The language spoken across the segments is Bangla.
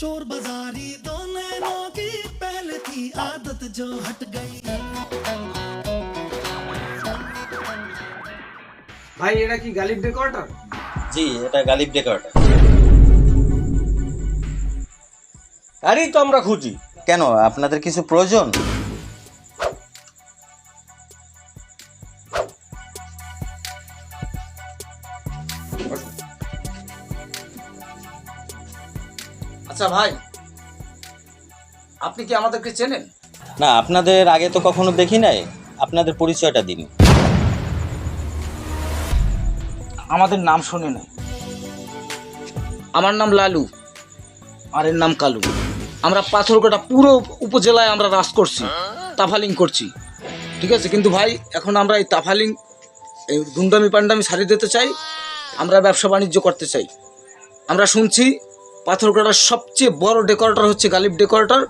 चोर बाजारी दो नैनों की पहले थी आदत जो हट गई ভাই এটা কি গালিব ডেকোরেটর জি এটা গালিব ডেকোরেটর গাড়ি তো আমরা খুঁজি কেন আপনাদের কিছু প্রয়োজন আচ্ছা ভাই আপনি কি আমাদেরকে চেনেন? না আপনাদের আগে তো কখনো দেখি নাই। আপনাদের পরিচয়টা দিন। আমাদের নাম শুনে নাই। আমার নাম লালু আর এর নাম কালু। আমরা পাথরকাটা পুরো উপজেলায় আমরা রাস করছি তাফালিং করছি। ঠিক আছে? কিন্তু ভাই এখন আমরা এই তাফালিং এই গুন্ডামি পান্ডামি সারিয়ে দিতে চাই। আমরা ব্যবসা বাণিজ্য করতে চাই। আমরা শুনছি পাথরকাটার সবচেয়ে বড় ডেকোরেটর হচ্ছে গালিব ডেকোরেটর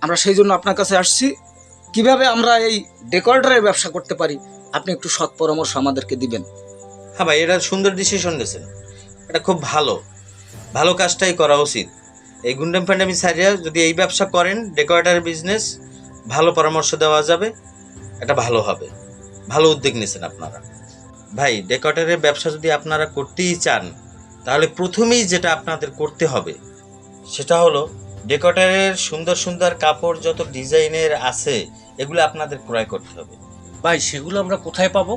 আমরা সেই জন্য আপনার কাছে আসছি। কীভাবে আমরা এই ডেকোরেটরের ব্যবসা করতে পারি, আপনি একটু সৎ পরামর্শ আমাদেরকে দিবেন। হ্যাঁ ভাই, এটা সুন্দর ডিসিশন নিয়েছেন এটা খুব ভালো। ভালো কাজটাই করা উচিত। এই গুন্ডাম ফ্যান্ডামি সারিয়া যদি এই ব্যবসা করেন ডেকোরেটার বিজনেস ভালো পরামর্শ দেওয়া যাবে। এটা ভালো হবে। ভালো উদ্যোগ নিয়েছেন আপনারা। ভাই ডেকোরেটারের ব্যবসা যদি আপনারা করতেই চান তাহলে প্রথমেই যেটা আপনাদের করতে হবে সেটা হলো ডেকোরেটারের সুন্দর সুন্দর কাপড় যত ডিজাইনের আছে এগুলো আপনাদের ক্রয় করতে হবে। ভাই সেগুলো আমরা কোথায় পাবো?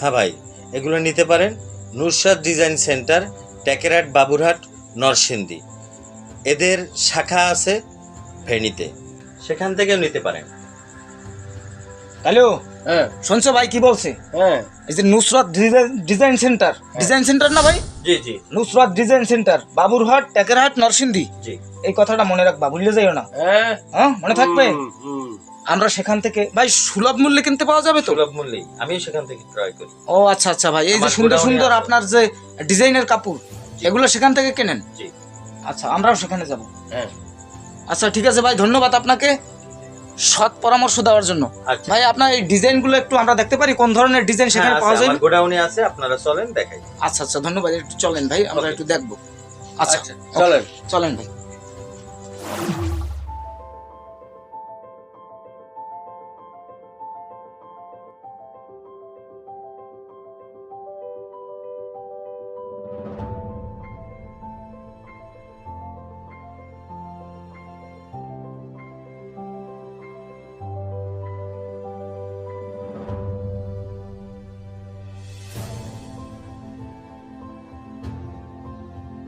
হ্যাঁ ভাই এগুলো নিতে পারেন নুরসাদ ডিজাইন সেন্টার ট্যাকেরাট বাবুরহাট নরসিংদী। এদের শাখা আছে ফেনীতে সেখান থেকেও নিতে পারেন। হ্যালো? হ্যাঁ। শুনছো ভাই কি বলছে? হ্যাঁ। এই যে Nusrat design- centre. Design centre না ভাই? জি জি। Nusrat design centre Baburhat Tekerhat Narsingdi. জি। এই কথাটা মনে রাখবা ভুলে যাইও না। হ্যাঁ। হ্যাঁ মনে থাকবে। আমরা সেখান থেকে ভাই সুলভ মূল্যে কিনতে পাওয়া যাবে তো? সুলভ মূল্যে আমিও সেখান থেকে ক্রয় করি। ও আচ্ছা আচ্ছা ভাই। এই যে সুন্দর সুন্দর আপনার যে ডিজাইনের কাপড় এগুলো সেখান থেকে কেনেন? জি। আচ্ছা আমরাও সেখানে যাব। হ্যাঁ। আচ্ছা ঠিক আছে ভাই ধন্যবাদ আপনাকে। সৎ পরামর্শ দেওয়ার জন্য। আচ্ছা। ভাই আপনার এই ডিজাইনগুলো একটু আমরা দেখতে পারি কোন ধরনের ডিজাইন সেখানে হ্যাঁ, পাওয়া যায়? গোডাউনে আছে আপনারা চলেন দেখাই। আচ্ছা আচ্ছা ধন্যবাদ একটু চলেন ভাই আমরা একটু দেখব। আচ্ছা আচ্ছা, চলেন। চলেন ভাই।